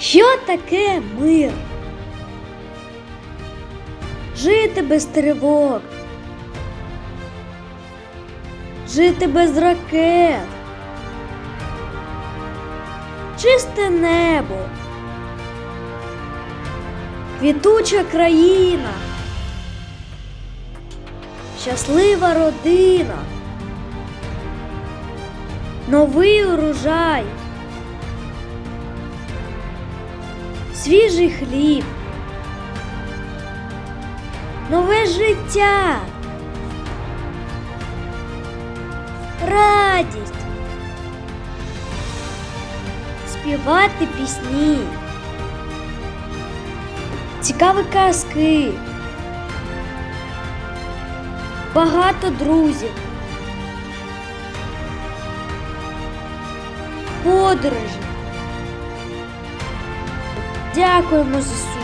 Що таке мир? Жити без тривог. Жити без ракет. Чисте небо. Квітуча країна. Щаслива родина. Новий урожай. Свіжий хліб. Нове життя. Радість. Співати пісні. Цікаві казки. Багато друзів. Подорожі. Дякуємо ЗСУ.